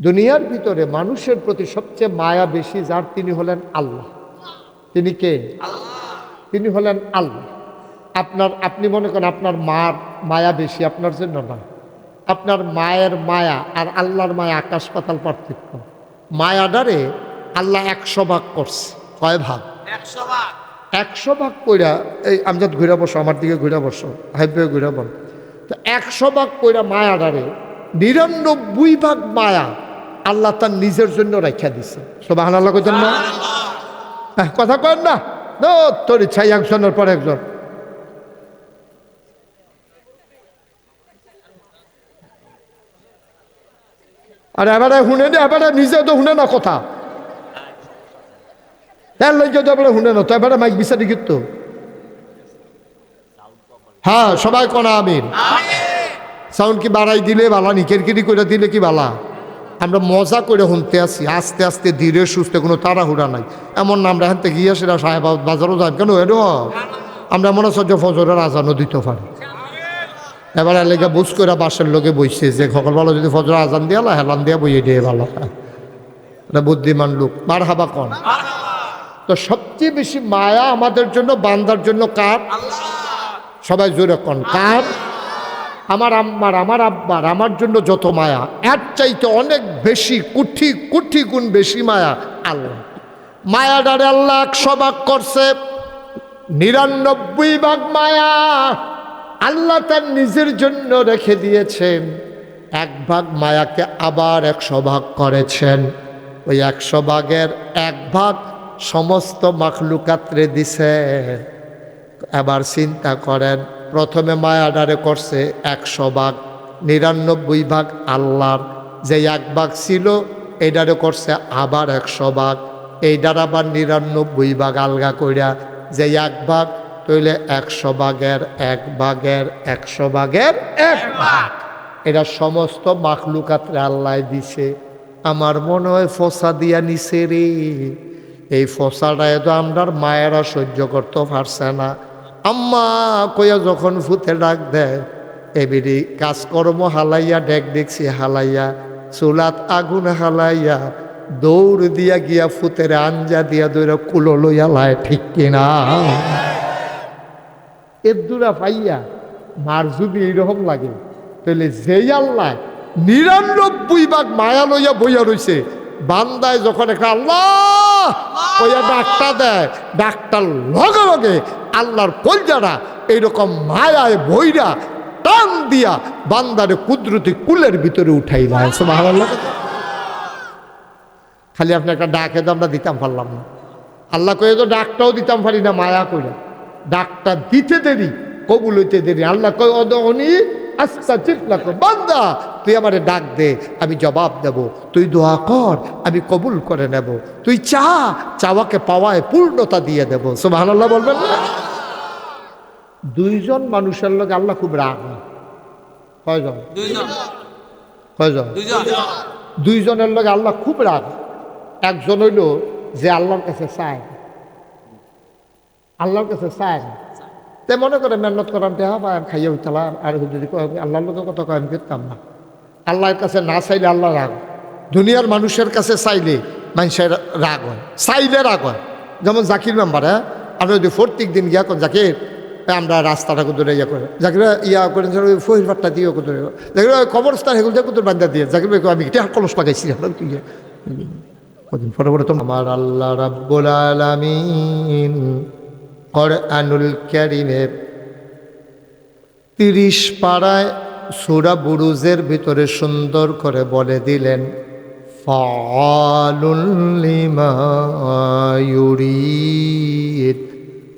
দুনিয়ার ভিতরে মানুষের প্রতি সবচেয়ে মায়া বেশি যার তিনি হলেন আল্লাহ। তিনি কে? তিনি হলেন আল্লাহ। আপনার আপনি মনে করেন আপনার মার মায়া বেশি আপনার জন্য না আপনার মায়ের মায়া আর আল্লাহর মায়া আকাশ পাতাল পার্থক্য। মায়াডারে আল্লাহ একশো ভাগ করছে। কয় ভাগ? একশো ভাগ। একশো ভাগ কইরা এই আমজাদ ঘুরে বসো আমার দিকে ঘুরে বসো হাইবে ঘুরে বল। তো একশো ভাগ কইরা মায়াডারে নিরানব্বই ভাগ মায়া আল্লাহ তার নিজের জন্য রেখা দিছে। সবাই আল্লাহ কইতেন না? হ্যাঁ, কথা কন না? তোর ইচ্ছাই একজনের পর একজন। আর এবারে শুনে নি এবারে নিজে তো শুনে না কথা। তার লজ্জা তো এবারে শুনে না তো এবারে মাইক বিচারি কিন্তু হ্যাঁ সবাই কনা আমির? সাউন্ড কি বাড়াই দিলে বালা নি কেরকিরি করে দিলে কি বালা? আমরা মজা করে শুনতে আসি, আস্তে আস্তে ধীরে সুস্থে, কোনো তাড়াহুড়া নাই। এমন না, আমরা থেকে গিয়ে সেটা সাহেব বাজারও যাই। কেন এর আমরা মনে হচ্ছে ফজরের আজানও দিতে পারি। এবার এলাকা বুঝ করে বাসের লোকে বইছে যে সকালবেলা যদি ফজর আজান দিয়া হেলান দিয়া বইয়ে দিয়ে ভালো এটা বুদ্ধিমান লোক। মার হাবা কন? তো সবচেয়ে বেশি মায়া আমাদের জন্য, বান্দার জন্য কার? সবাই জোরে কন। কার? আমার আম্মার, আমার আব্বার, আমার জন্য যত মায়া, এর চাইতে অনেক বেশি কুঠি কুঠি গুণ বেশি মায়া আল্লাহ। মায়া ডারে আল্লাহ একশো ভাগ করছে, নিরানব্বই ভাগ মায়া আল্লাহ তার নিজের জন্য রেখে দিয়েছেন। এক ভাগ মায়াকে আবার একশো ভাগ করেছেন। ওই একশো ভাগের এক ভাগ সমস্ত মাখলুকাত্রে দিছে। এবার চিন্তা করেন প্রথমে মায়াডারে করছে একশো ভাগ, নিরানব্বই ভাগ আল্লাহর। যে এক ভাগ ছিল, এইডারে করছে আবার একশো ভাগ। এইটার আবার নিরানব্বই ভাগ আলগা কইরা যে এক ভাগ তৈলে একশো ভাগের এক ভাগের একশো ভাগের এক ভাগ। এরা সমস্ত মাখলুকাতরে আল্লাহ দিছে। আমার মনে হয় ফসা দিয়া নিছে রে। এই ফসাটায় তো আমরা মায়েরা সহ্য করতে পারছে না। আম্মা কইয়া যখন ফুতে ডাক দেয় এবিডি কাজকর্ম হালাইয়া, ডেক দেখছি হালাইয়া, চুলাত আগুন হালাইয়া, দৌড় দিয়া গিয়া ফুতের আঞ্জা দিয়া দৌড়া কুলো লইয়া লায়, ঠিক কিনা? এদুরা পাইয়া মার যদি এইরকম লাগে তাহলে যেই আল্লাহ নিরানব্বই ভাগ মায়া লইয়া বইয়া রইছে, বান্দায় যখন একটা আল্লাহ ডাকটা দেয়, ডাকটার লগে লগে আল্লাহর কলজারা এইরকম মায়ায় বইরা টান দিয়া বান্দারে কুদরতি কুলের ভিতরে উঠাই দেয়। খালি আপনি একটা ডাকে তো আমরা দিতাম পারলাম না। আল্লাহ কয়ে তো ডাকটাও দিতাম পারি না, মায়া করে ডাকটা দিতে দেরি, কবুল হইতে দেরি। আল্লাহ কয়ে অনি আস্তা বান্দা তুই আমারে ডাক দে আমি জবাব দেব। তুই দোয়া কর আমি কবুল করে নেব। তুই চা চাওয়াকে পাওয়ায় পূর্ণতা দিয়ে দেব। সুবাহ আল্লাহ বলবেন না? দুইজন মানুষের লোক আল্লাহ খুব রাগ হয়। কয়জন? কয়জন? দুইজন। দুইজনের লোক আল্লাহ খুব রাগ একজন হইল যে আল্লাহর কাছে চায় আল্লাহর কাছে চায়। তে মনে করে মেহনত করান টেহা বা খাইয়া উঠতালাম আর যদি আল্লাহর লোকের কথা কয়, আমি করতাম না। আল্লাহর কাছে না চাইলে আল্লাহ রাগ। দুনিয়ার মানুষের কাছে চাইলে মানুষের রাগ হয়। চাইলে রাগ হয়। যেমন জাকির মেম্বার হ্যাঁ? আমরা যদি প্রত্যেক দিন গিয়া কর জাকির আমরা রাস্তাটা কুদুরে ইয়া করে? জাকির ইয়া করেন ফহির পাট্টা দিয়ে কুদুরে জাকির ভাই, কবরস্থান হেগুল দিয়ে কুদুর বান্ধা দিয়ে জাকির ভাই আমি এটা কলস লাগাইছি আমরা তুই কদিন পরে পরে তো আমার আল্লাহ রাব্বুল আলামিন কোরআনুল কারীমের তিরিশ পাড়ায় সুরা বুরুজের ভিতরে সুন্দর করে বলে দিলেন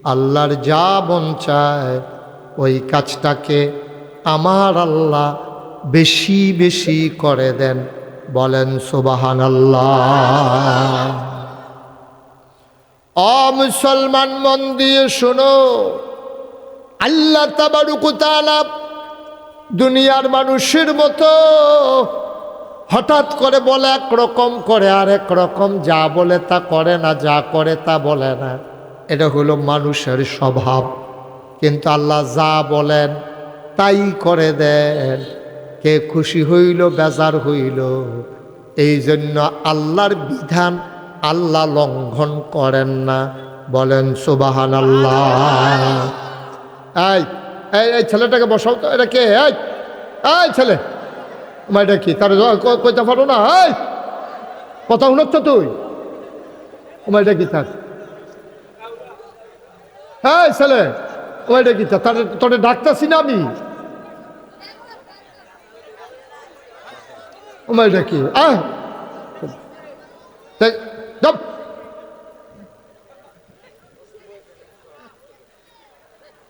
আল্লাহর যা মন চায়, ওই কাজটাকে আমার আল্লাহ বেশি বেশি করে দেন। বলেন সুবাহান আল্লাহ অ মুসলমান মন দিয়ে শোনো। আল্লাহ তাবারুকুতালা দুনিয়ার মানুষের মতো হঠাৎ করে বলে একরকম করে আর এক রকম যা বলে তা করে না, যা করে তা বলে না। এটা হলো মানুষের স্বভাব। কিন্তু আল্লাহ যা বলেন তাই করে দেন। কে খুশি হইল, বেজার হইল। এই জন্য আল্লাহর বিধান আল্লাহ লঙ্ঘন করেন না। বলেন সুবাহান আল্লাহ এই এই ছেলেটাকে বসাও তো। এটা কে? এই এই ছেলে। আমার এটা কি? তার কইতে পারো না? এই, কথা শুনছ তুই? আমার এটা কি তার? হ্যাঁ ছেলে। ও এটা কি তার? তোরে ডাকতেছি না আমি? আমার এটা কি? আহ।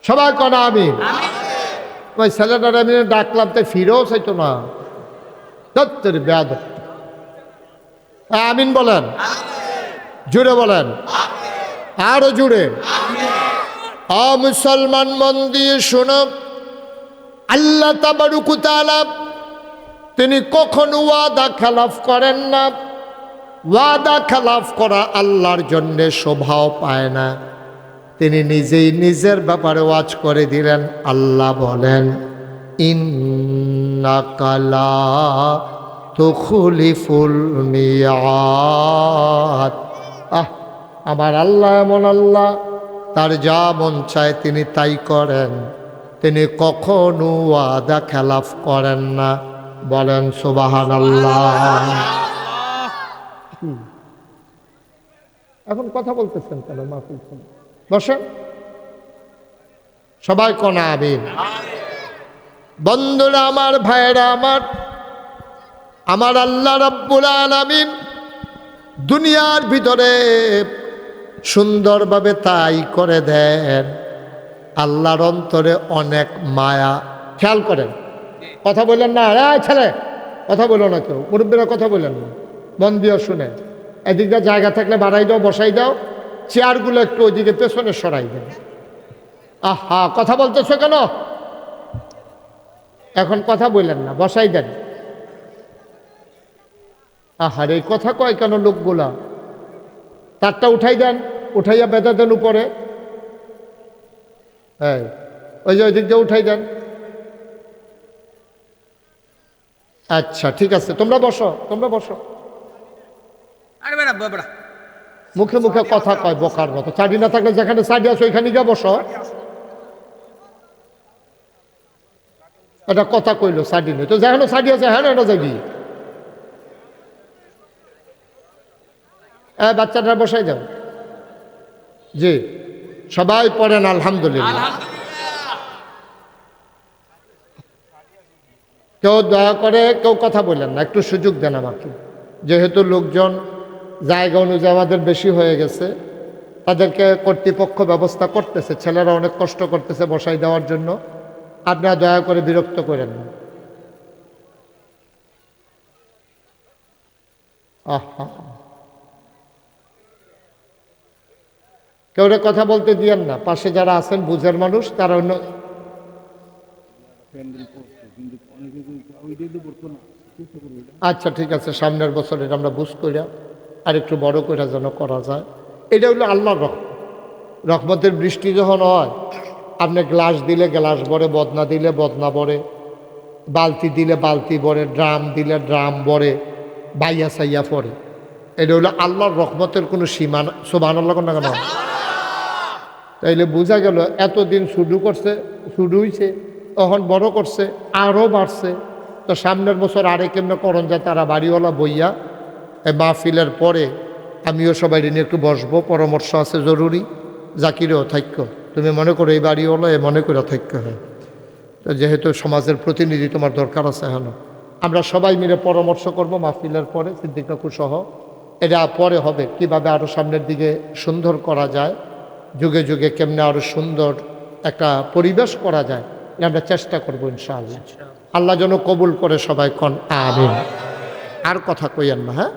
সবাই কনা আমি। ওই ছেলেটার আমি ডাকলাম তাই ফিরেও চাইতো না। দত্তের ব্যাধ আমিন বলেন। জুড়ে বলেন। আরও জুড়ে। আ মুসলমান মন দিয়ে শোনো। আল্লাহ তাবারুকুতালা তিনি কখনো ওয়াদা খেলাফ করেন না? ওয়াদা খেলাফ করা আল্লাহর জন্যে শোভাও পায় না। তিনি নিজেই নিজের ব্যাপারে ওয়াজ করে দিলেন, আল্লাহ বলেন ইন্নাকালা তুখলিফুল মিয়াদ। আহ, আমার আল্লাহ এমন আল্লাহ, তার যা মন চায় তিনি তাই করেন। তিনি কখনো ওয়াদা খেলাফ করেন না। বলেন সুবাহান আল্লাহ এখন কথা বলতেছেন কেন, মাহফিল শুনে? বসেন। সবাই কনা আবিন বন্ধুরা আমার, ভাইয়েরা আমার আমার আল্লাহ রব্বুল আলামিন দুনিয়ার ভিতরে সুন্দরভাবে তাই করে দেন। আল্লাহর অন্তরে অনেক মায়া। খেয়াল করেন। কথা বললেন না? এই ছেলে, কথা বলো না কেউ। মুরব্বীরা কথা বললেন না। মন দিয়ে শুনে। এদিকটা জায়গা থাকলে বাড়াই দাও, বসাই দাও, চেয়ারগুলো একটু ওইদিকে পেছনে সরাই দেন আহা, কথা বলতেছো কেন? এখন কথা বললেন না, বসাই দেন। আহার, এই কথা কয় কেন লোকগুলা? তারটা উঠাই দেন, উঠাইয়া বেঁধে দেন উপরে। হ্যাঁ ওই যে ওই দিক দিয়ে উঠাই দেন। আচ্ছা ঠিক আছে, তোমরা বসো তোমরা বসো। মুখে মুখে কথা কয় বোকার মতো। চাডি না থাকলে যেখানে চাডি আছে ওইখানে গিয়ে বসো এটা কথা কইলো চাডি নেই। তো যেখানে চাডি আছে হ্যাঁ এটা যাবি হ্যাঁ বাচ্চাটা বসাই যাও জি, সবাই পড়েন, আলহামদুলিল্লাহ। কেউ দয়া করে, কেউ কথা বললেন না, একটু সুযোগ দেন আমাকে। যেহেতু লোকজন জায়গা অনুযায়ী আমাদের বেশি হয়ে গেছে। তাদেরকে কর্তৃপক্ষ ব্যবস্থা করতেছে, ছেলেরা অনেক কষ্ট করতেছে বসাই দেওয়ার জন্য। আপনারা দয়া করে বিরক্ত করেন না। আহা। কেউরে কথা বলতে দিয়েন না। পাশে যারা আছেন, বুঝের মানুষ, তারা অন্য আচ্ছা ঠিক আছে, সামনের বছর এটা আমরা বুঝ করিয়া আর একটু বড় করে যেন করা যায়। এটা হলো আল্লাহর রহমত। রহমতের বৃষ্টি যখন হয়, আপনি গ্লাস দিলে গ্লাস ভরে, বদনা দিলে বদনা ভরে, বালতি দিলে বালতি ভরে, ড্রাম দিলে ড্রাম ভরে, বাইয়া সাইয়া পড়ে এটা হলো আল্লাহর রহমতের কোনো সীমা সোবান আল্লাহ না কেন? তাইলে বোঝা গেল, এতদিন শুরু করছে, শুরু হয়েছে তখন বড় করছে আরও বাড়ছে। তো সামনের বছর আরে কেমনে করণ যায়, তারা বাড়িওয়ালা বইয়া এই মাহফিলের পরে আমিও সবাই নিয়ে একটু বসবো পরামর্শ আছে জরুরি। জাকিরেও থাক্য। তুমি মনে করো এই বাড়িওয়ালা এ মনে করে থাক্য হয়। তো যেহেতু সমাজের প্রতিনিধি তোমার দরকার আছে হেন আমরা সবাই মিলে পরামর্শ করব মাহফিলের পরে সিদ্দিক সহ। এটা পরে হবে কীভাবে আরও সামনের দিকে সুন্দর করা যায় যুগে যুগে কেমনে আরও সুন্দর একটা পরিবেশ করা যায় এটা আমরা চেষ্টা করব ইনশাআল্লাহ। আল্লাহ যেন কবুল করে সবাই কন আমিন। আর কথা কইয়েন না হ্যাঁ?